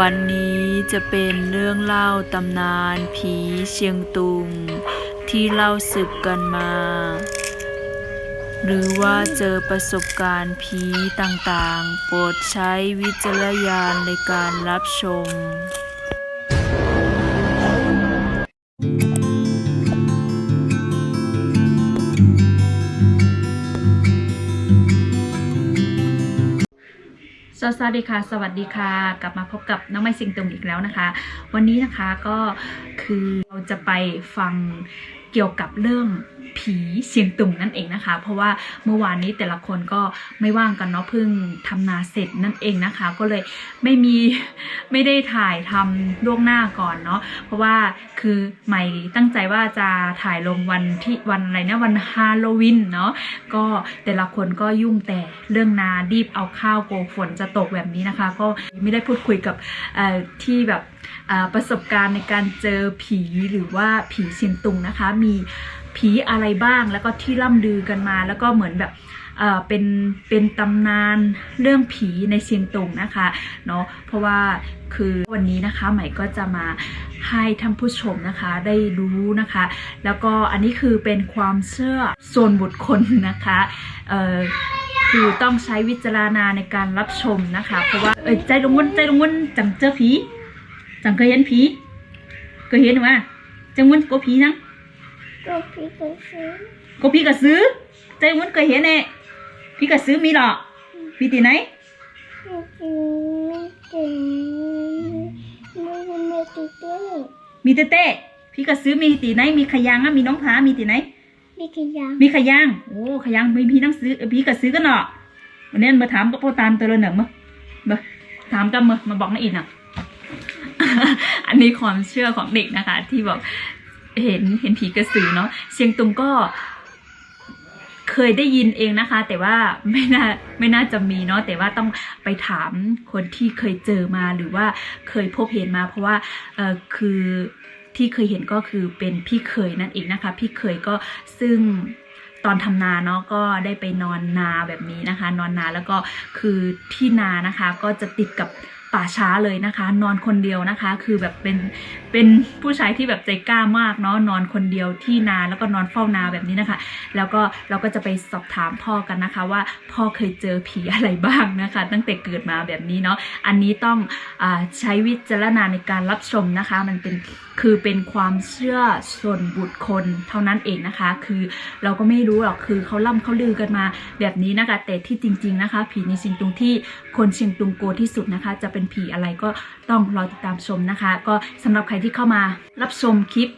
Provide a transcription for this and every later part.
วันนี้จะเป็นเรื่องเล่าตำนานผีเชียงตุง ที่เล่าสืบกันมา หรือว่าเจอประสบการณ์ผีต่างๆ โปรดใช้วิจารณญาณในการรับชม สวัสดีค่ะ สวัสดีค่ะ กลับมาพบกับน้องไม้สิงตุงอีกแล้วนะคะ วันนี้นะคะก็คือเราจะไปฟัง เกี่ยวกับเรื่องผีเสียงตุงนั่นเองนะคะ เพราะว่าเมื่อวานนี้แต่ละคนก็ไม่ว่างกันเนาะเพิ่งทำนาเสร็จนั่นเองนะคะ ก็เลยไม่มีไม่ได้ถ่ายทำล่วงหน้าก่อนเนาะเพราะว่าคือใหม่ตั้งใจว่าจะถ่ายลงวันที่วันอะไรนะวันฮาโลวีนเนาะก็แต่ละคนก็ยุ่งแต่เรื่องนารีบเอาข้าวโกฝนจะตกแบบนี้นะคะ ก็ไม่ได้พูดคุยกับที่แบบ ประสบการณ์ในการเจอผีหรือว่าผีเชียงตุงนะคะ มีผีอะไรบ้างแล้วก็ที่ล่ำลือกันมา แล้วก็เหมือนแบบเป็นเป็นตำนานเรื่องผีในเชียงตุงนะคะเนาะเพราะว่าคือวันนี้นะคะใหม่ก็จะมาให้ท่านผู้ชมนะคะได้รู้นะคะ แล้วก็อันนี้คือเป็นความเชื่อส่วนบุคคลนะคะคือต้องใช้วิจารณาในการรับชมนะคะ เพราะว่าเอ้ยใจลงวนใจลงวนจังเจอผี จังเคยเห็นผีเคยเห็นว่าจังวนกลัวผีนังก็พี่ก็ซื้อกลัวผีกระสือใจลงวนเคยเห็นเน่ผีกระสือมีหรอผีที่ไหนพี่กินไม่กินไม่ไม่ไม่ติดเต้มีเต้เต้ผีกระสือมีตีไหน มีขยางอะมีน้องผามีตีไหนไม่กินยามีขยางโอ้ขยางมีพี่หนังสือเอ่อพี่กระสือกันเนาะวันนี้มาถามกับพ่อตาลตัวละหนึ่งมั้ยมาถามกันมามาบอกนะอินอะ อันนี้ความเชื่อของเด็กนะคะ ที่บอกเห็นเห็นผีกระสือเนาะเชียงตุงก็เคยได้ยินเองนะคะ แต่ว่าไม่น่าไม่น่าจะมีเนาะแต่ว่าต้องไปถามคนที่เคยเจอมาหรือว่าเคยพบเห็นมา เพราะว่าเออคือที่เคยเห็นก็คือเป็นพี่เคยนั่นเองนะคะ พี่เคยก็ซึ่งตอนทำนาเนาะก็ได้ไปนอนนาแบบนี้นะคะ นอนนาแล้วก็คือที่นานะคะก็จะติดกับ ป่าช้าเลยนะคะ นอนคนเดียวนะคะ คือแบบเป็นเป็นผู้ชายที่แบบใจกล้ามากเนาะนอนคนเดียวที่นาแล้วก็นอนเฝ้านาแบบนี้นะคะ แล้วก็เราก็จะไปสอบถามพ่อกันนะคะ ว่าพ่อเคยเจอผีอะไรบ้างนะคะ ตั้งแต่เกิดมาแบบนี้เนาะอันนี้ต้องอใช้วิจารณาในการรับชมนะคะ มันเป็นคือเป็นความเชื่อส่วนบุคคลเท่านั้นเองนะคะ คือเราก็ไม่รู้หรอกคือเขาล่ำเขาลือกันมาแบบนี้นะคะ แต่ที่จริง ๆนะคะ ผีในเชียงตุงที่คนเชียงตุงโกที่สุดนะคะ จะเป็นผีอะไรก็ต้องรอติดตามชมนะคะ ก็สำหรับใครที่เข้ามารับชมคลิป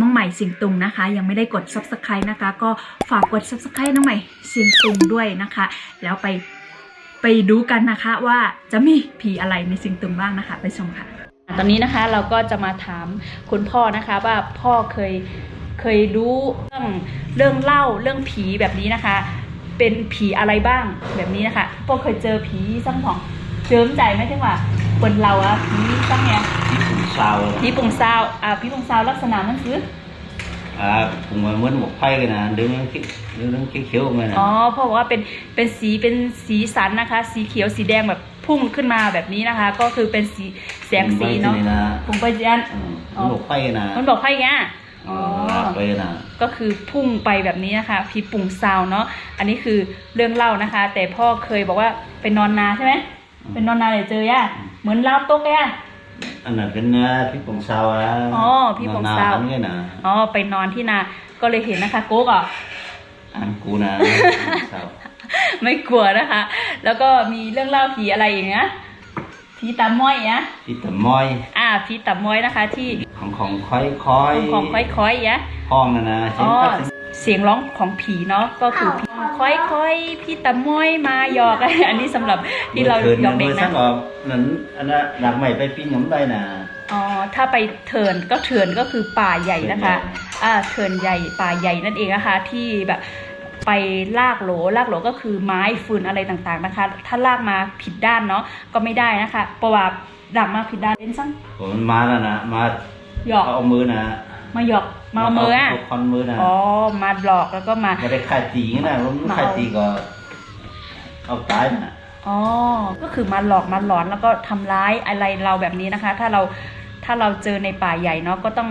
น้องใหม่สียงตุงนะคะ ยังไม่ได้กด subscribe นะคะ ก็ฝากกด subscribe น้องใหม่สียงตุงด้วยนะคะ แล้วไปไปดูกันนะคะว่าจะมีผีอะไรในสียงตุงบ้างนะคะ ไปชมค่ะ ตอนนี้นะคะเราก็จะมาถามคุณพ่อนะคะว่าพ่อเคยเคยรู้เรื่องเรื่องเล่าเรื่องผีแบบนี้นะคะ เป็นผีอะไรบ้างแบบนี้นะคะพ่อเคยเจอผีสังของ เจิมใจไหมที่ว่าคนเราอะผีสังไง sao ผีปุ่งซาวอ่าผีปุ่งซาวลักษณะมันคือ à cùng mà muốn một phay cái nè đứng đứng đứng đứng cái khiếu này nè อ๋อเพราะว่าเป็นเป็นสีเป็นสีสันนะคะ สีเขียวสีแดงแบบพุ่งขึ้นมาแบบนี้นะคะ ก็คือเป็นสีแสงสีเนาะ này nè ปุ่งไปยัน ừ, muốn một phay มัน nè บอกไพ่ไงอ๋อ là phay nè ก็คือพุ่งไปแบบนี้นะคะผีปุ่งซาวเนาะอันนี้คือเรื่องเล่านะคะ แต่พ่อเคยบอกว่าไปนอนนาใช่ไหม เป็นนอนนาเดี๋ยวเจอย่าเหมือนเล่าตกย่า anh là cái uh, phía cùng sao á Ồ, phía cùng sao. cái nè อ๋อไปนอนที่นา ก็เลยเห็นนะคะโก๊กอะ anh cú nè sao ไม่กลัวนะคะ แล้วก็มีเรื่องเล่าผีอะไรอย่างเงี้ยผีตาม้อยอะ phía tầm môi อ่าผีตาม้อยนะคะ ที่ของของค่อยค่อยของค่อยๆอะห้องนะนะอ๋เสียงอปัด เสียงร้องของผีเนาะก็คือผีค่อยๆพี่ตาม้อยมาหยอกอันนี้สำหรับที่เรามื่อคืนหยอกเด็กมื่อสันะกออกนั้นอันนั้นดักใหม่ไปปีนหยมได้น่ะอ๋อถ้าไปเถินก็เถินก็คือป่าใหญ่นะคะอ่าเถินใหญ่ป่าใหญ่นั่นเองนะคะที่แบบไปลากโหลลากโหลก็คือไม้ฟืนอะไรต่างๆนะคะ ถ้าลากมาผิดด้านเนาะก็ไม่ได้นะคะเพราะว่าลากมาผิดด้านเป็นซ้ผมมาแล้วนะมาำหยอกเอามือนะ มาหยอกมาเอามืออะเาคอนมือนะอ๋อมาหลอกแล้วก็มาไม่ได้ค่ายตีงี้นะผมมาเอาค่ายตีก็เอาตายนะอ๋อก็คือมาหลอกมาหลอนแล้วก็ทำร้ายอะไรเราแบบนี้นะคะ ถ้าเราถ้าเราเจอในป่าใหญ่เนาะก็ต้อง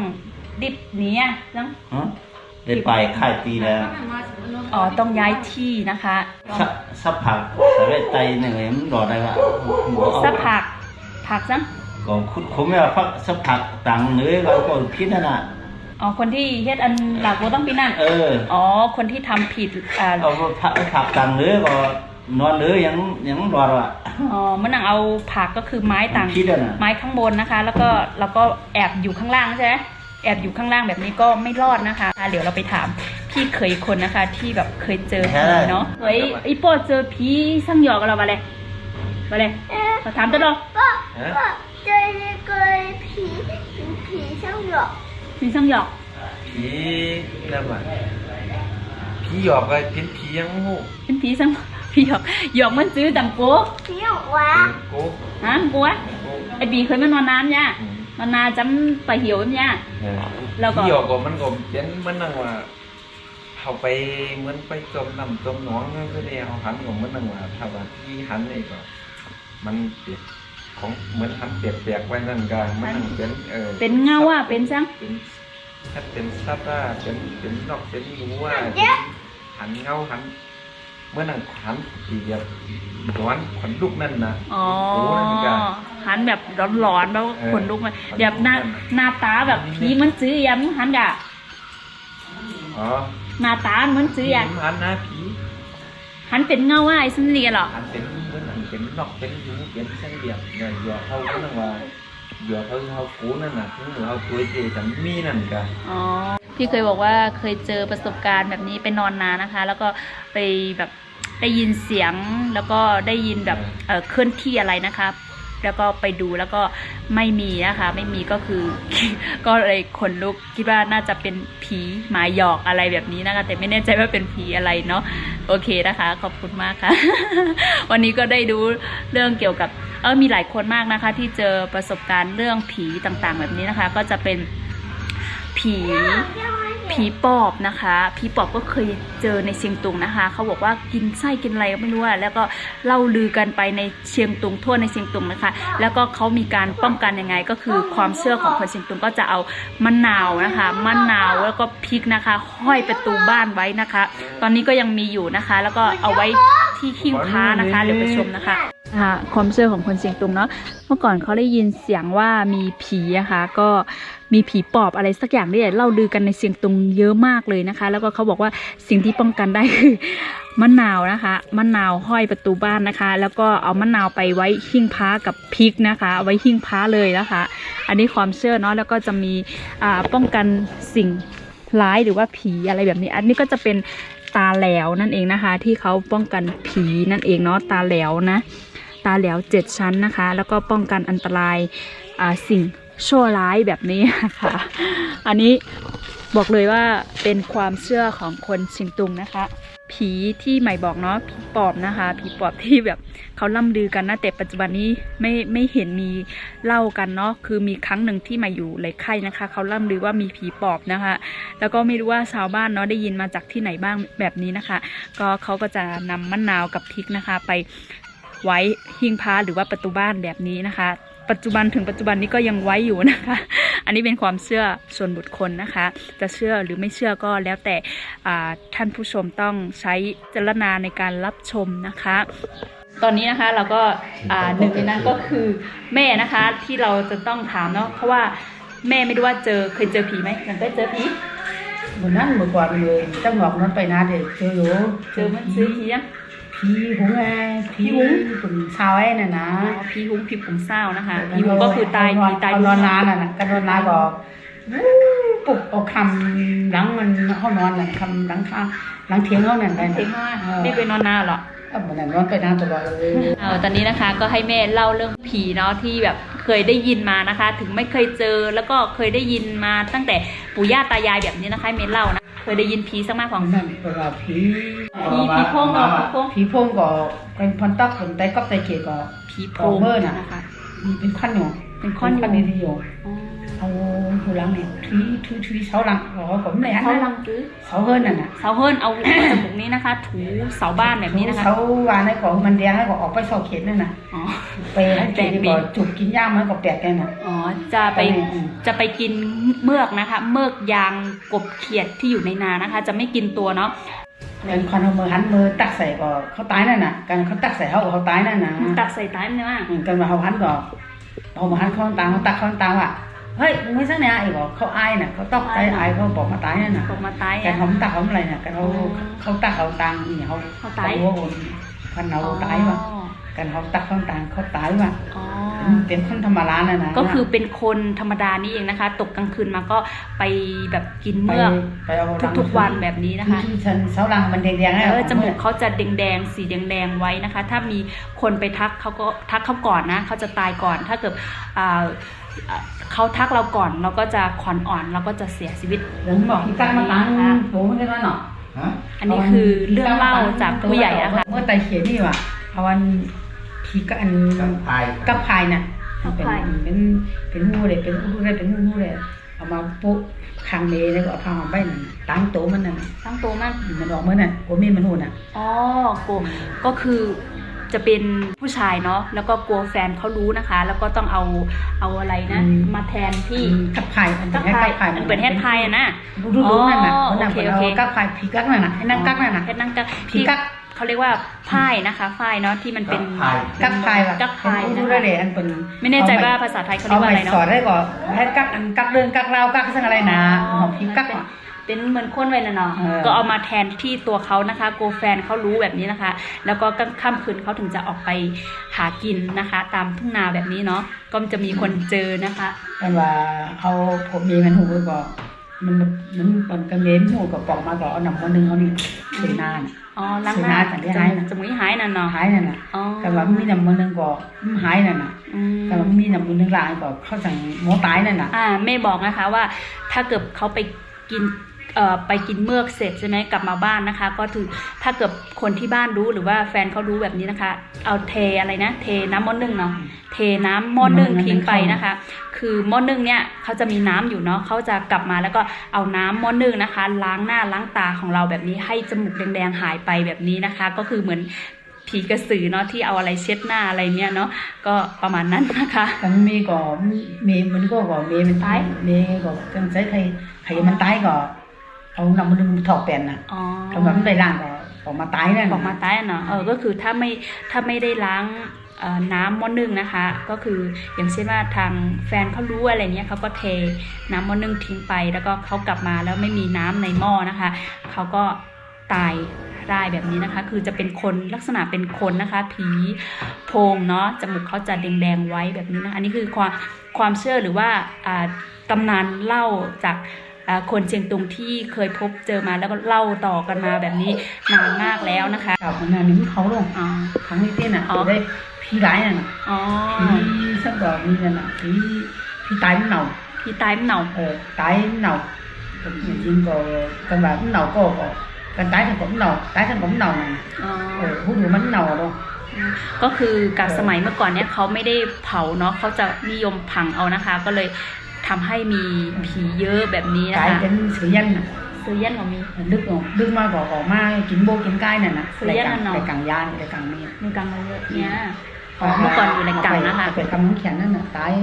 รีบหนีอะต้องฮะได้ไปค่ายปีแล้วอ๋อต้องย้ายที่นะคะสักสักพักสะเวทไตหนึ่งมันรอได้ว่าสักผักผักซังก็คุณผมไม่ว่าพักสักพักตังค์เนื้อก็ก็พิษนั่นน่ะ อ๋อคนที่เฮ็ดอันหลักโบต้องปีนั่นเอออ๋อคนที่ทำผิดอ่าเอาพักพักตังค์เนื้อก็นอนเนื้อยังยังรอว่ะอ๋อมันนั่งเอาผักก็คือไม้ต่างพิษอะนะไม้ข้างบนนะคะ แล้วก็แล้วก็แอบอยู่ข้างล่างใช่ไหมแอบอยู่ข้างล่างแบบนี้ก็ไม่รอดนะคะอะเดี๋ยวเราไปถามพี่เคยคนนะคะ ที่แบบเคยเจอผีเนาะเฮ้ยไอ้โปอเจอผีสั่งหยอกกับเรามาเลยมาเลยขอถามตัวเราก็ก็เจอเกยผีผีช่างหยอก ผีสั่งหยอกผีนั่นว่ะผีหยอกไปเป็นผียังงูเป็นผีสั่งผีหยอกหยอกมันซื้อดังโก้ผีหยอกวะโก้ฮะกลัวไอ้ปีเคยมานอนน้ำเนี่ยอืมนอนนาจำไปเหี่ยวเนี่ยเออแล้วก็ผีหยอกก็มันก็เป็นมันนั่งว่าเขาไปเหมือนไปจมน้ำจมหนองนั่นก็ได้เอาหันของมันนั่งว่าถ้าว่าที่หันนี่ก็มันเปียก ของเหมือนหันเปียกๆไว้นั่นก็มันนั่งเป็นเออเป็นเงาอะเป็นซังเป็นถ้าเป็นสัตว์อะเป็นเป็นนกเป็นงูอะหันเงาหันเมื่อนั่งหันอีกแบบร้อนขนลุกนั่นนะอ๋อโอ้นั่นก็หันแบบร้อนๆแล้วเออขนลุกมาแบบหน้าหน้าตาแบบผีมันซื้อยังหันกะอ๋อหน้าตามันซื้อยังหันหน้าผีหันเป็นเงาว่าไอ้สันเรียนเหรอหันเป็นเหมือ นหันเป็นนกเป็นงูเป็นเส้นเดียบเนี่ยหยอกเขาก็นั่งว่าหยอกเขาเขากูนั่นน่ะถึงเขาตัวเจแต่มีนั่นก็อ๋อพี่เคยบอกว่าเคยเจอประสบการณ์แบบนี้ไปนอนนานนะคะ แล้วก็ไปแบบได้ยินเสียงแล้วก็ได้ยินแบบเออเคลื่อนที่อะไรนะคะ แล้วก็ไปดูแล้วก็ไม่มีนะคะ ไม่มีก็คือ ก็เลยขนลุกคิดว่าน่าจะเป็นผีหมาหยอกอะไรแบบนี้นะคะ แต่ไม่แน่ใจว่าเป็นผีอะไรเนาะโอเคนะคะ ขอบคุณมากค่ะ วันนี้ก็ได้ดูเรื่องเกี่ยวกับเออมีหลายคนมากนะคะ ที่เจอประสบการณ์เรื่องผีต่างๆ แบบนี้นะคะ ก็จะเป็นผี ผีปอบนะคะผีปอบก็เคยเจอในเชียงตุงนะคะ เขาบอกว่ากินไส้กินอะไรก็ไม่รู้อะแล้วก็เล่าลือกันไปในเชียงตุงทั่วในเชียงตุงนะคะ แล้วก็เขามีการป้องกันยังไง ก็คือความเชื่อของคนเชียงตุงก็จะเอามะนาวนะคะมะนาวแล้วก็พริกนะคะ ห้อยประตูบ้านไว้นะคะ ตอนนี้ก็ยังมีอยู่นะคะ แล้วก็เอาไว้ที่หิ้งพระนะคะเดี๋ยวไปชมนะคะ ค่ะความเชื่อของคนเชียงตุงเนาะเมื่อก่อนเขาได้ยินเสียงว่ามีผีนะคะก็มีผีปอบอะไรสักอย่างที่เล่าลือกันในเชียงตุงเยอะมากเลยนะคะ แล้วก็เขาบอกว่าสิ่งที่ป้องกันได้คือมะนาวนะคะมะนาวห้อยประตูบ้านนะคะ แล้วก็เอามะนาวไปไว้หิ้งพระกับพริกนะคะเอาไว้หิ้งพระเลยนะคะ อันนี้ความเชื่อเนาะแล้วก็จะมีป้องกันสิ่งร้ายหรือว่าผีอะไรแบบนี้ อันนี้ก็จะเป็นตาแหลวนั่นเองนะคะ ที่เขาป้องกันผีนั่นเองเนาะตาแหลวนะ ตาแหลวเจ็ดชั้นนะคะ แล้วก็ป้องกันอันตรายสิ่งชั่วร้ายแบบนี้นะคะอันนี้บอกเลยว่าเป็นความเชื่อของคนชียงตุงนะคะ ผีที่ใหม่บอกเนาะผีปอบนะคะ ผีปอบที่แบบเขาล่ำลือกันนะแต่ปัจจุบันนี้ไม่ไม่เห็นมีเล่ากันเนาะคือมีครั้งหนึ่งที่มาอยู่เลไข่นะคะ เขาล่ำลือว่ามีผีปอบนะคะ แล้วก็ไม่รู้ว่าชาวบ้านเนาะได้ยินมาจากที่ไหนบ้างแบบนี้นะคะ ก็เขาก็จะนำมะนาวกับพริกนะคะ ไป ไว้หิ้งพระหรือว่าประตูบ้านแบบนี้นะคะ ปัจจุบันถึงปัจจุบันนี้ก็ยังไว้อยู่นะคะ อันนี้เป็นความเชื่อส่วนบุคคลนะคะ จะเชื่อหรือไม่เชื่อก็แล้วแต่อ่าท่านผู้ชมต้องใช้จารณาในการรับชมนะคะตอนนี้นะคะเราก็อ่าหนึ่งในนั้นก็คือแม่นะคะที่เราจะต้องถามเนาะเพราะว่าแม่ไม่รู้ว่าเจอเคยเจอผีไหมยังได้เจอผีบนนั้นเมื่อก่อนเลยเจ้าหงอกนั้นไปนาเด็กเจออยู่เจอมันซื้อผียัง ผีหงไงผีหงเป็นชาวไอ้น่ะนะอ๋อผีหุงผีผงเศร้านะคะผีหุงก็คือตายผีตายนอนนานน่ะนะก็นอนนานก็ปลุกเอาคำหลังมันเขานอนน่ะคำหลังข้างหลังเทียงเขานั่นได้เทงนะว่าไม่เคยนอนนาเหรอเออมันนนอนไปนาตลอดเลยเอาตอนนี้นะคะ ก็ให้แม่เล่าเรื่องผีเนาะที่แบบ เคยได้ยินมานะคะ ถึงไม่เคยเจอแล้วก็เคยได้ยินมาตั้งแต่ปู่ย่าตายายแบบนี้นะคะให้แม่เล่านะเคยได้ยินผีสักมากของนั่นเวลาผีผีผีโพงเนาะผีโพงผีพงก็เป็นพันตักเป็นไตกับไตเกก็ผีโพโพงเมอร์น่ะนะคะมีเป็นขั้นอยู่ เป็นค้อนค้อนอยู่ดีๆอยู่อ๋อเอาหัวหลังเนี่ยทุยทุยทุยเสาหลังเขาก็ไม่ได้เขานะลังซื้อเสาเฮิร์นน่ะนะเสาเฮิร์นเอาจมูกนี้นะคะ ถูเสาบ้านแบบนี้นะคะเสาวานให้ก่อนมันแดงให้ก่อนออกไปเสาเข็นนั่นน่ะอ๋อ ไปให้เข็นก่อนจุกกินย่างมันก็แปลกกันน่ะอ๋อ จะไปอืมจะไปกินเมือกนะคะ เมือกยางกบเขียดที่อยู่ในนานะคะ จะไม่กินตัวเนาะเป็นคนเอามือหันมือตักใส่ก็เขาตายนั่นน่ะกันเขาตักใส่เขาก็เขาตายนั่นน่ะตักใส่ตายมันมากอืมกันมาเขาหันก็ เอามาหันเขาตางเขาตักเขาตางว่ะเฮ้ยมึงไม่สักเนี่ยไอ้บอกเขาอายน่ะเขาตอกใจอายเขาบอกมาตายนั่นน่ะตกมาตายกัอะนเขาตักเขาอะไรน่ะกันเขาเขาตักเขาตางนี่เขาเขาตายหัวคนพันเอาตายว่ะ กันเขาตักเขาตางเขาตายว่ะอ๋อ เป็นคนธรรมดาน่ะนะก็คือเป็นคนธรรมดานี่เองนะคะ ตกกลางคืนมาก็ไปแบบกินไปเมือกไปเอารังทุกๆวันแบบนี้นะคะ ที่ฉันเสารังมันแดงๆให้เออจมูกเขาจะแดงๆสีแดงๆไว้นะคะ ถ้ามีคนไปทักเขาก็ทักเขาก่อนนะเขาจะตายก่อน ถ้าเกิดอ่าอ่าเขาทักเราก่อนเราก็จะขวัญอ่อนเราก็จะเสียชีวิตเดี๋ยวบอกพี่กักมาตังโหมันได้ว่าเนาะ ฮะอันนี้คือเรื่องเล่าจากผู้ใหญ่นะคะ เมื่อไตเขียนนี่ว่ะ เอาวันพี่กักอันกับพายกับพายน่ะกับเป็นพาย เป็นเป็นหูเลยเป็นหูเลยเป็นหูเลยเอามาปุ๊คางเลแล้วก็เอาผ้าห่มใบนั่นน่ะตั้งโต๊ะมันนั่นน่ะตั้งโตมากมันออกมาน่ะโอ้มีมันหูน่ะ อ๋อโกก็คือจะเป็นผู้ชายเนาะแล้วก็กลัวแฟนเขารู้นะคะ แล้วก็ต้องเอาเอาอะไรนะมาแทนที่กับพายมันกัเป็บนพายกับพายมันเป็นแฮดพายอะนะดูดูดูนั่นน่ะอ๋อคนนั้นโอเคเป็นโอเค เอากับพายพี่กักนั่นน่ะไอ้นั่งกักนั่นน่ะเพชรนั่งกักพี่กั๊ก เขาเรียกว่าพ่ายนะคะพ่ายเนาะที่มันเป็นพายกักพายว่ะกักพายเป็นนะดูคะได้เลยอันเป็นไม่แน่ใจว่าภาษาไทยเขาเรียเอากว่าไปอะไรสเนาะอนได้ก่อนให้กักอันกักเรื่องกักเรากักซึ่งอะไรนะของพี่กักว่ะเป็นเหมือนคนไว้นะเนาะเออ ก็เอามาแทนที่ตัวเขานะคะโกแฟนเขารู้แบบนี้นะคะ แล้วก็กลางค่ำคืนเขาถึงจะออกไปหากินนะคะ ตามทุ่งนาแบบนี้เนาะก็จะมีคนเจอนะคะมันว่าเอาผมมีมันหูก็ มันมันมันก็เม้มหูก็ปอกมาก็เอาหนังมานนึงเอานี่ใส่นาน อ๋อล้างหน้าสุนัขจะได้หายนะ จมูกหายนั่นเนาะหายนั่นน่ะอ๋อแต่ว่ามีหนังมานนึงก็หายนั่นน่ะอืมแต่ว่ามีหนังมานนึงลายก็เขาสั่งหมอตายนั่นน่ะ อ่าไม่บอกนะคะว่า ถ้าเกิดเขาไปกิน ไปกินเมือกเสร็จใช่ไหมกลับมาบ้านนะคะ ก็ถือถ้าเกิดคนที่บ้านรู้หรือว่าแฟนเขารู้แบบนี้นะคะ เอาเทอะไรนะ เทน้ำมอนึ่งเนาะเทน้ำหม้อนึ่งทิ้งไปนะคะ คือหม้อนึ่งเนี่ยเขาจะมีน้ำอยู่เนาะเขาจะกลับมาแล้วก็เอาน้ำหม้อนึ่งนะคะ ล้างหน้าล้างตาของเราแบบนี้ให้จมูกแดงๆหายไปแบบนี้นะคะ ก็คือเหมือนผีกระสือเนาะที่เอาอะไรเช็ดหน้าอะไรเนี่ยเนาะก็ประมาณนั้นนะคะแต่มีก็มีมันก็ก็มีมันตายมีก็จังใช้ใครใครมันตายก็ เอาหนังมันนึงถอดแปลนน่ะอ๋อถ้าแบบมันไปล่างก็ออกมาตายนั่นออกมาใต้เนาะเออก็คือถ้าไม่ถ้าไม่ได้ล้างเอ่อน้ำหม้อนึ่งนะคะ ก็คืออย่างเช่นว่าทางแฟนเขารู้อะไรเนี้ยเขาก็เทน้ำหม้อนึ่งทิ้งไป แล้วก็เขากลับมาแล้วไม่มีน้ำในหม้อนะคะเขาก็ตายได้แบบนี้นะคะ คือจะเป็นคนลักษณะเป็นคนนะคะ ผีโพงเนาะจมูกเขาจะแดงๆไว้แบบนี้นะคะอันนี้คือความความเชื่อหรือว่าอ่าตำนานเล่าจากอ่า คนเชียงตุงที่เคยพบเจอมาแล้วก็เล่าต่อกันมาแบบนี้นานมากแล้วนะคะกับมันน่ะนี่มันเขาลงอ๋อครั้งนี้เต้นน่ะอ๋อได้พี่ร้ายน่ะน่ะอ๋อพี่สักดอกนี่นั่นน่ะพี่พี่ตายมันเน่าพี่ตายมันเหนาเออตายมันเน่าจริงๆก็กันแบบมันเน่าก็ก็กันตายทั้งผมเน่าตายทั้งผมเน่าน่ะอ๋อเออหูดูมันเน่าเนาะก็คือกับสมัยเมื่อก่อนเนี่ยเขาไม่ได้เผาเนาะเขาจะนิยมผังเอานะคะ ก็เลย ทำให้มีผีเยอะแบบนี้กนะลายคะเป็นเสือยันน่ะซื้อยันของมี ดึกออกดึกมาก็ออกมากินโบกินไก่นั่นน่ะเสือยันน่ะเนาะในกลางยานในกลางนี่มีกังมาเยอะเนี่ยอ๋อเมื่อก่อนอยู่ในกังนะคะไปกำน้ำแข็งนั่นน่ะตาย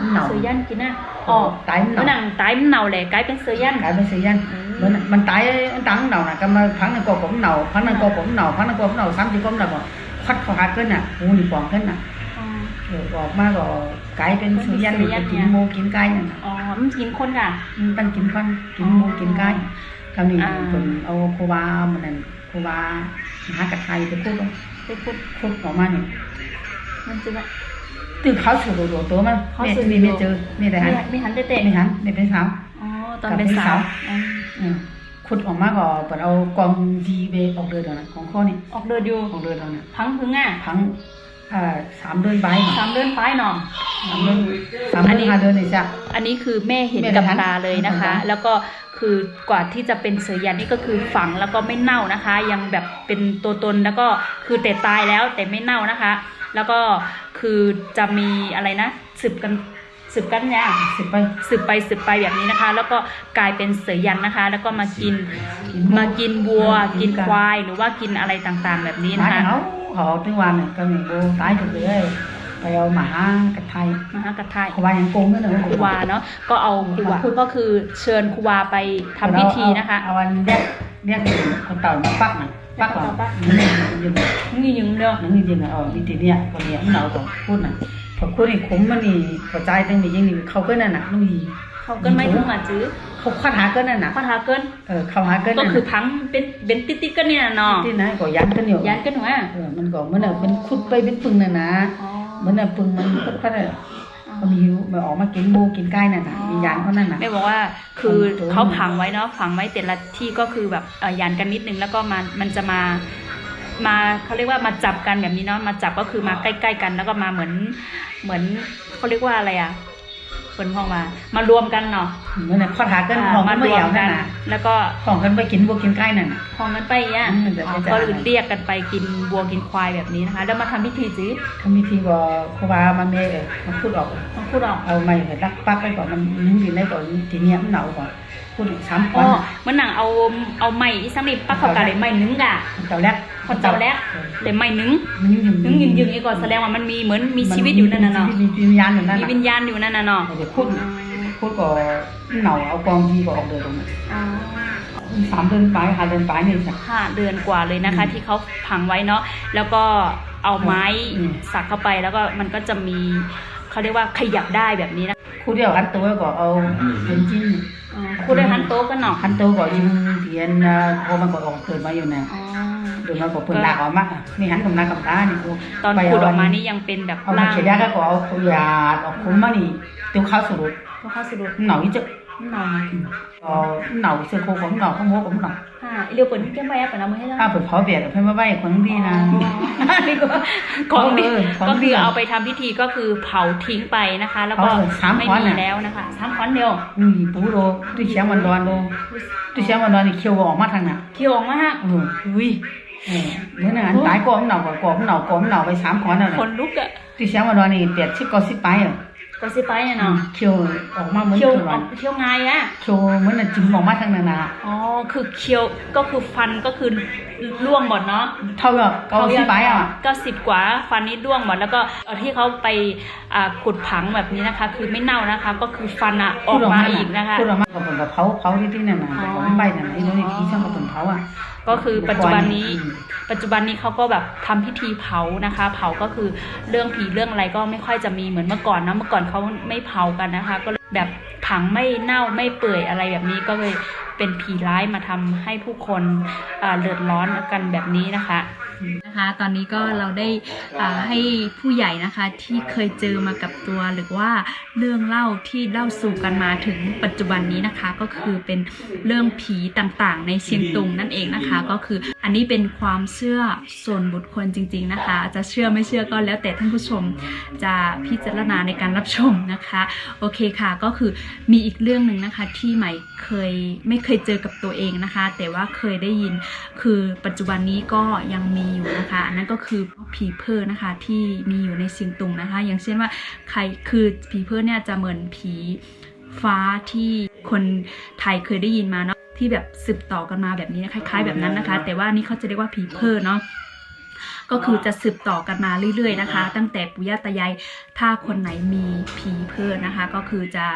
มันเน่าซื้อยันกินนะอ๋อตายมันเมื่อเน่านังตายมันเหนาเลยกลายเป็นซื้อยันกลายเป็นเสือยันมันมันตายมันตายมันเน่าน่ะก็มาพังนึงก็ผมเน่าพังนึงก็ผมเน่าพังนึงก็ผมเน่าสามสี่ก็เน่าก็คัดเขาหาขึ้นน่ะหูนี่ปองขึ้นน่ะอ๋อเออ ออกมาก็กลายเป็นสุยันเป็นสุไปยันกินเนี่ยหมูกินไก่นั่นน่ะอ๋อมันกินคนค่ะมันเป็นกินฟันกินหมูกินไก่คำนี้อ่าคนเอาโคบามันนั่นโคบามหากระไทยไปพูดว่าไปพูดพูดออกมาเนี่ยมันจะแบบตื่นเขาสูดโดดตัวมันเขาแม่สูดมีไม่เจอไม่ได้หันไม่ไม่หันเตะไม่หันไม่เป็นสาว อ๋อตอนเป็นสาวอ๋ออืมขุดออกมาก็เปิดเอากองดีไปออกเดือนแล้วนะของข้อนี่ออกเดินอยู่ออกเดือนแล้วนะพังพึงอะทั้ง เอ่อสามเดือนใบสามเดือนปลายเนาะสามเดือนสามอันเดืนี้อนห้าเดือนนี่จ้ะ อันนี้คือแม่เห็นแม่กับทันตาเลยนะคะทันแล้วก็คือกว่าที่จะเป็นเสือยันนี่ก็คือฝังแล้วก็ไม่เน่านะคะ ยังแบบเป็นตัวตนแล้วก็คือแต่ตายแล้วแต่ไม่เน่านะคะ แล้วก็คือจะมีอะไรนะสืบกัน สืบกันเนี่ยสิไปสืบไปสืบไปแบบนี้นะคะ แล้วก็กลายเป็นเสือยันนะคะ แล้วก็มากินมากินวัว กินควายหรือว่ากินอะไรต่างๆ แบบนี้ตานะยคะ เขาเขาถึงวันเนี่ยก็มีโบตายจุดเลยไปเอาหมากระไทยมหากระทายเขาว่ายังโกงด้วยเนอะครูวาเนาะก็เอาครูวาก็คือเชิญครูวาไปทำพิธีนะคะเอาวันเรียกเรียกคนเต่ามาปักนะปักก่อนยืนนี่ยิงเดียวนั่งยืนเอาวิธีเนี้ยคนเนี้ยเราต้องพูดนะ พอพูดนี่คุ้มมันนี่พอใจตั้งมียิ่งนี่เขาก็นั่นน่ะนุ่งยีเขาเกินไม่ถึงมาจื้อเขาคาถาก็นั่นน่ะข้อท้าเกินเออเขาหาก็ก็นั่นคือพังเป็นเป็นติ๊กๆกันเนี่ยเนาะที่ไหนก็ยันกันอยู่ยันกันว่าเออมันก็มันน่ะเป็นคุดไปเป็นปึงน่ะนะอ๋อมันน่ะปึงมันคุดก็ได้มันมีมันออกมากินโบกินไก่น่ะนะมียันเขานั่นน่ะแม่บอกว่าคือตัวเขาผังไว้เนาะผังไว้แต่ละที่ก็คือแบบเอ่อยันกันนิดนึงแล้วก็มันมันจะมา มาเขาเรียกว่ามาจับกันแบบนี้เนาะมาจับก็คือมาใกล้ ๆ กัน แล้วก็มาเหมือนเหมือนเขาเรียกว่าอะไรอะเปินห้องมามารวมกันเนาะมันน่ะคาถากันอ่าของมามันไม่รวเอามกันั่นนน่ะแล้วก็ของกันไปกินโบกินไก่นั่นน่ะพอมันไปอะอืมเดี๋ยวอ๋อจะก็เรียกกันไปกินวัวกินควายแบบนี้นะคะ แล้วมาทำพิธีจีทำพิธีก็ครูบามันเมเออมันพูดออกต้องพูดออกเอาไม้ไปรักปักไว้ก่อนมันนึ่งดินได้ก่อนทีเนี้ยมันเหนาก่อน พูดถึงสามคอ๋นอน่ะเหมื่อนหนังเอาเอาไม้อีสังนิปักเข้ากาเลยไม้นึงกะคนเต่าแรกคนเต่าแรกเลยไม้นึงนึ่งยิงนึงยิงยิงนี่ก่อนแสดงว่ามันมีเหมือนมีชีวิตอยู่นั่นน่ะเนาะมีวิญญาณอยู่นั่นมีน่ะวิญญาณอยู่นั่นน่ะเนาะเดี๋ยวพูดพูดก็เหนาเอากองทีก็ออกเลยตรงนั้นอ๋อสามเดือนปลายหาเดือนปลายนี่จ้ะ ห้าเดือนกว่าเลยนะคะ ที่เขาพังไว้เนาะแล้วก็เอาไม้อืม สักเข้าไปแล้วก็มันก็จะมีเขาเรียกว่าขยับได้แบบนี้นะ คู่เดียวกันตัวก็เอาเป็นจิ้น อ๋อคู่ได้หันโต๊ะกันเนาะคันตัวก็ยิงเทียนอ่าพอมันก็ออกเกิดมาอยู่เนี่ยอ๋อเดินมาก็เปิดหลักออกมานี่หันกับหน้ากับตานี่กูตอนไปขุดเออกมานี่ยังเป็นแบบเอามาร่างเขียนยาก็เอาขยาดออกคุ้มมานี่ tiêu ข้าวสรุปก็เข้าสะดุดเหนาอีจะ หน่อย ờ nấu sơ khô cũng nấu không mua cũng nấu ค่ะเรียวเปิดแก้มไว้อะเปิดเอามาให้เรา à bữa phó biệt phải mà bay khoáng đi nè นี่ก็ของดีเออของดีก็คือเอาไปทำพิธีก็คือเผาทิ้งไปนะคะ แล้วก็เผาเลยสามไม่ขวัญมีน่ะ แล้วนะคะสามขวัญเดียว ừ bú đồ tôi chém hoàn đoàn đồ tôi chém hoàn đoàn thì kêu bỏ mắt thằng nào เคี่ยวออกมาฮะ ừ อุ้ย ừ bữa nào anh tái có ông nào có có ông nào có ông nào với sám khoán nào ค này นลุกอะ tôi chém hoàn đoàn thì biệt chích có xích bái rồi ก็สิไป เนี่ยเนาะ kêu ở mắt mới เคี่ยว kêu ออก đoàn เคี่ยวไงอะ kêu mới là trứng bỏ mắt thằng nào nào อ๋อคือเคี่ยวก็คือฟันก็คือร่วงหมดเนาะ thôi rồi có xích bái à ก็สิบกว่าฟันนี้ร่วงหมดแล้วก็เอาที่เขาไปอ่าขุดผังแบบนี้นะคะ คือไม่เน่านะคะ ก็คือฟันอะออกมาอีกนะคะพูดออกมาก็เป็นแบบเผาเผาที่ที่นั่นน่ะอ๋อของใบนั่นไอ้โน่นไอ้พี่ช่างก็เป็นเผาอะ ก็คือปัจจุบันนี้ปัจจุบันนี้เขาก็แบบทำพิธีเผานะคะ เผาก็คือเรื่องผีเรื่องอะไรก็ไม่ค่อยจะมีเหมือนเมื่อก่อนนะเมื่อก่อนเขาไม่เผากันนะคะ ก็แบบผังไม่เน่าไม่เปื่อยอะไรแบบนี้ก็เลยเป็นผีร้ายมาทำให้ผู้คนเดือดร้อนกันแบบนี้นะคะนะคะ ตอนนี้ก็เราได้ให้ผู้ใหญ่นะคะที่เคยเจอมากับตัวหรือว่าเรื่องเล่าที่เล่าสู่กันมาถึงปัจจุบันนี้นะคะ ก็คือเป็นเรื่องผีต่างๆ ในเชียงตุงนั่นเองนะคะ ก็คืออันนี้เป็นความเชื่อส่วนบุคคลจริง ๆนะคะ จะเชื่อไม่เชื่อก็แล้วแต่ท่านผู้ชมจะพิจารณาในการรับชมนะคะ โอเคค่ะก็คือมีอีกเรื่องหนึ่งนะคะที่ใหม่เคยไม่เคยเจอกับตัวเองนะคะ แต่ว่าเคยได้ยินคือปัจจุบันนี้ก็ยังมีอยู่นะคะอันนั้นก็คือผีเพอนะคะที่มีอยู่ในเสียงตุงนะคะ อย่างเช่นว่าใครคือผีเพอเนี่ยจะเหมือนผีฟ้าที่คนไทยเคยได้ยินมาเนาะที่แบบสืบต่อกันมาแบบนี้นะคล้าย ๆ แบบนั้นนะคะ แต่ว่านี่เขาจะเรียกว่าผีเพอเนาะก็คือจะสืบต่อกันมาเรื่อย ๆ นะคะ ตั้งแต่ปู่ย่าตายายถ้าคนไหนมีผีเพิ่นนะคะ ก็คือจะ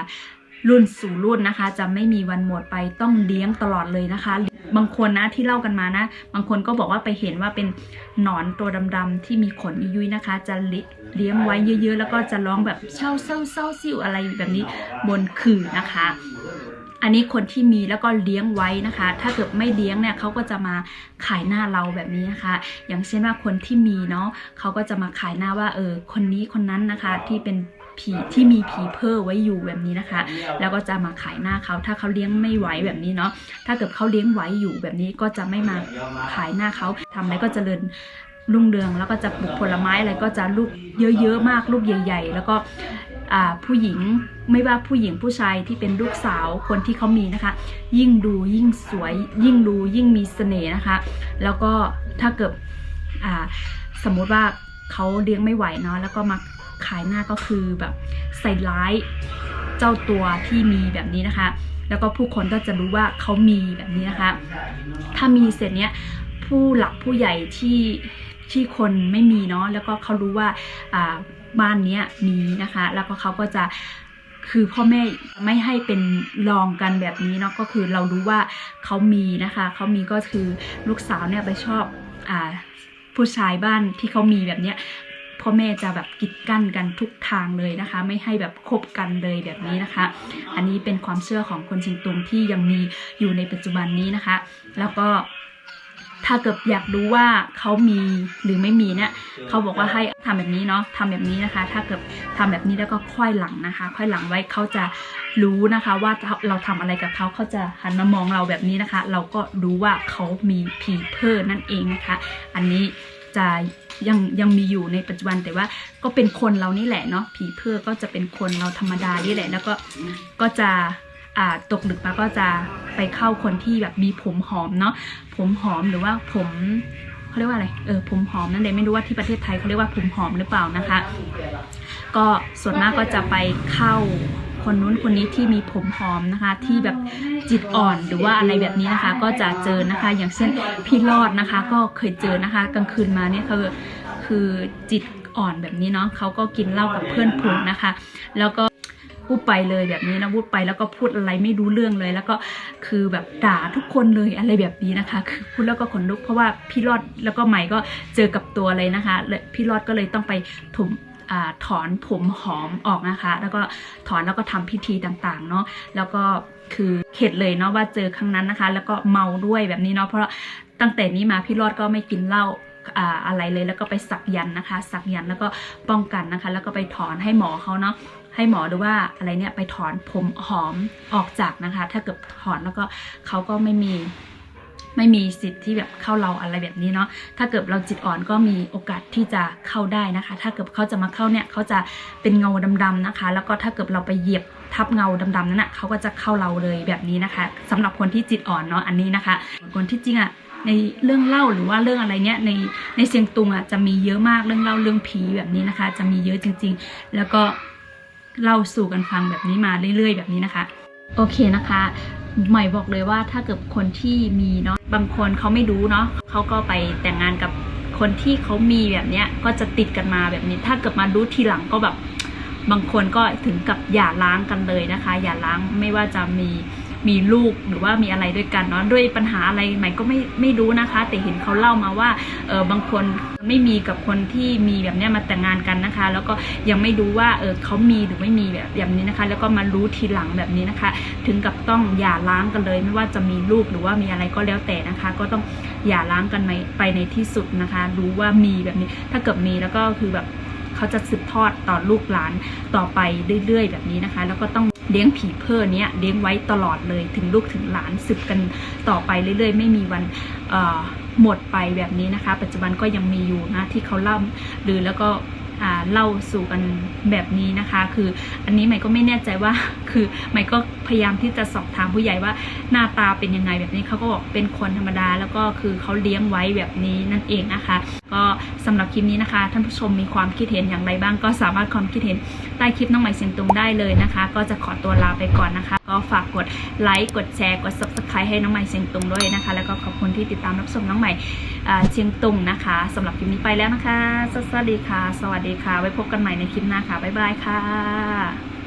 รุ่นสู่รุ่นนะคะ จะไม่มีวันหมดไปต้องเลี้ยงตลอดเลยนะคะ บางคนนะที่เล่ากันมานะ บางคนก็บอกว่าไปเห็นว่าเป็นหนอนตัวดำๆที่มีขนยุยๆนะคะ จะเลี้ยเลี้ยงไว้เยอะ ๆ แล้วก็จะร้องแบบเศร้าเศร้าเศร้าซิวอะไรแบบนี้บนขื่อนะคะอันนี้คนที่มีแล้วก็เลี้ยงไว้นะคะ ถ้าเกิดไม่เลี้ยงเนี่ยเขาก็จะมาขายหน้าเราแบบนี้นะคะ อย่างเช่นว่าคนที่มีเนาะเขาก็จะมาขายหน้าว่าเออคนนี้คนนั้นนะคะที่เป็น ผีที่มีผีเพ้อไว้อยู่แบบนี้นะคะ แล้วก็จะมาขายหน้าเขาถ้าเขาเลี้ยงไม่ไหวแบบนี้เนาะถ้าเกิดเขาเลี้ยงไหวอยู่แบบนี้ก็จะไม่มาขายหน้าเขาทำอะไรก็จเจริญรุ่งเรืองแล้วก็จะปลูกผลไม้อะไรก็จะลูกเยอะๆมากลูกใหญ่ ๆ แล้วก็ผู้หญิงไม่ว่าผู้หญิงผู้ชายที่เป็นลูกสาวคนที่เขามีนะคะ ยิ่งดูยิ่งสวย ยิ่งดูยิ่งมีเสน่ห์นะคะ แล้วก็ถ้าเกิดสมมติว่าเขาเลี้ยงไม่ไหวเนาะแล้วก็มา ขายหน้าก็คือแบบใส่ร้ายเจ้าตัวที่มีแบบนี้นะคะ แล้วก็ผู้คนก็จะรู้ว่าเขามีแบบนี้นะคะ ถ้ามีเสร็จเนี้ยผู้หลักผู้ใหญ่ที่ที่คนไม่มีเนาะแล้วก็เขารู้ว่าอ่าบ้านเนี้ยมีนะคะ แล้วก็เขาก็จะคือพ่อแม่ไม่ให้เป็นรองกันแบบนี้เนาะก็คือเรารู้ว่าเขามีนะคะเขามีก็คือลูกสาวเนี่ยไปชอบอ่าผู้ชายบ้านที่เขามีแบบเนี้ย พ่อแม่จะแบบกีดกั้นกันทุกทางเลยนะคะ ไม่ให้แบบคบกันเลยแบบนี้นะคะ อันนี้เป็นความเชื่อของคนชียงตุงที่ยังมีอยู่ในปัจจุบันนี้นะคะ แล้วก็ถ้าเกิดอยากรู้ว่าเขามีหรือไม่มีเนี่ยเขาบอกว่าให้ทำแบบนี้เนาะทำแบบนี้นะคะ ถ้าเกิดทำแบบนี้แล้วก็ค่อยหลังนะคะ ค่อยหลังไว้เขาจะรู้นะคะ ว่าเราทำอะไรกับเขาเขาจะหันมามองเราแบบนี้นะคะ เราก็รู้ว่าเขามีผีเพอนั่นเองนะคะ อันนี้ จะยังยังมีอยู่ในปัจจุบันแต่ว่าก็เป็นคนเรานี่แหละเนาะผีเพื่อก็จะเป็นคนเราธรรมดานี่แหละ แล้วก็ก็จะอ่าตกดึกมาก็จะไปเข้าคนที่แบบมีผมหอมเนาะผมหอมหรือว่าผมเขาเรียกว่าอะไรเออผมหอมนั่นเลยไม่รู้ว่าที่ประเทศไทยเขาเรียกว่าผมหอมหรือเปล่านะคะ ก็ส่วนมากก็จะไปเข้า คนนู้นคนนี้ที่มีผมหอมนะคะ ที่แบบจิตอ่อนหรือว่าอะไรแบบนี้นะคะ ก็จะเจอนะคะ อย่างเช่นพี่รอดนะคะ ก็เคยเจอนะคะ กลางคืนมาเนี่ยคือคือจิตอ่อนแบบนี้เนาะเขาก็กินเหล้ากับเพื่อนผูงนะคะ แล้วก็พูดไปเลยแบบนี้นะพูดไปแล้วก็พูดอะไรไม่รู้เรื่องเลย แล้วก็คือแบบด่าทุกคนเลยอะไรแบบนี้นะคะ คือพูดแล้วก็ขนลุกเพราะว่าพี่รอดแล้วก็ใหม่ก็เจอกับตัวเลยนะคะเลยพี่รอดก็เลยต้องไปถม อถอนผมหอมออกนะคะ แล้วก็ถอนแล้วก็ทำพิธีต่างๆเนาะแล้วก็คือเข็ดเลยเนาะว่าเจอครั้งนั้นนะคะ แล้วก็เมาด้วยแบบนี้เนาะเพราะตั้งแต่นี้มาพี่รอดก็ไม่กินเหล้าอะไรเลยแล้วก็ไปสักยันนะคะ สักยันแล้วก็ป้องกันนะคะ แล้วก็ไปถอนให้หมอเขาเนาะให้หมอดูว่าอะไรเนี่ยไปถอนผมหอมออกจากนะคะ ถ้าเกิดถอนแล้วก็เขาก็ไม่มี ไม่มีสิทธิ์ที่แบบเข้าเราอะไรแบบนี้เนาะถ้าเกิดเราจิตอ่อนก็มีโอกาสที่จะเข้าได้นะคะ ถ้าเกิดเขาจะมาเข้าเนี่ยเขาจะเป็นเงาดำๆนะคะ แล้วก็ถ้าเกิดเราไปเหยียบทับเงาดำๆนั้นนะเขาก็จะเข้าเราเลยแบบนี้นะคะสำหรับคนที่จิตอ่อนเนาะอันนี้นะคะ คนที่จริงอะในเรื่องเล่าหรือว่าเรื่องอะไรเนี้ยในในเซียงตุงอะจะมีเยอะมากเรื่องเล่าเรื่องผีแบบนี้นะคะ จะมีเยอะจริง ๆ แล้วก็เล่าสู่กันฟังแบบนี้มาเรื่อย ๆ แบบนี้นะคะ โอเคนะคะ ใหม่บอกเลยว่าถ้าเกิดคนที่มีเนาะบางคนเขาไม่รู้เนาะเขาก็ไปแต่งงานกับคนที่เขามีแบบเนี้ยก็จะติดกันมาแบบนี้ ถ้าเกิดมารู้ทีหลังก็แบบบางคนก็ถึงกับหย่าร้างกันเลยนะคะหย่าร้างไม่ว่าจะมี มีลูกหรือว่ามีอะไรด้วยกันเนาะด้วยปัญหาอะไรใหม่ก็ไม่ไม่รู้นะคะ แต่เห็นเขาเล่ามาว่าเออบางคนไม่มีกับคนที่มีแบบนี้มาแต่งงานกันนะคะ แล้วก็ยังไม่รู้ว่าเออเขามีหรือไม่มีแบบแบบนี้นะคะ แล้วก็มารู้ทีหลังแบบนี้นะคะ ถึงกับต้องหย่าร้างกันเลย ไม่ว่าจะมีลูกหรือว่ามีอะไรก็แล้วแต่นะคะ ก็ต้องหย่าร้างกันไปไปในที่สุดนะคะ รู้ว่ามีแบบนี้ ถ้าเกิดมีแล้วก็คือแบบเขาจะสืบทอดต่อลูกหลานต่อไปเรื่อยๆ แบบนี้นะคะ แล้วก็ต้อง เลี้ยงผีเพ้อเนี้ยเลี้ยงไว้ตลอดเลยถึงลูกถึงหลานสืบกันต่อไปเรื่อยๆ ไม่มีวันหมดไปแบบนี้นะคะ ปัจจุบันก็ยังมีอยู่นะที่เขาเล่าหรือแล้วก็ เล่าสู่กันแบบนี้นะคะ คืออันนี้ใหม่ก็ไม่แน่ใจว่าคือใหม่ก็พยายามที่จะสอบถามผู้ใหญ่ว่าหน้าตาเป็นยังไงแบบนี้เขาก็บอกเป็นคนธรรมดา แล้วก็คือเขาเลี้ยงไว้แบบนี้นั่นเองนะคะ ก็สำหรับคลิปนี้นะคะ ท่านผู้ชมมีความคิดเห็นอย่างไรบ้าง ก็สามารถความคิดเห็นใต้คลิปน้องใหม่เสียงตุงได้เลยนะคะ ก็จะขอตัวลาไปก่อนนะคะ ก็ฝากกดไลค์กดแชร์กด subscribe ให้น้องใหม่เสียงตุงด้วยนะคะ แล้วก็ขอบคุณที่ติดตามรับชมน้องใหม่เชียงตุงนะคะสำหรับคลิปนี้ไปแล้วนะคะ สวัสดีค่ะ สวัสดีค่ะ ไว้พบกันใหม่ในคลิปหน้าค่ะ บ๊ายบายค่ะ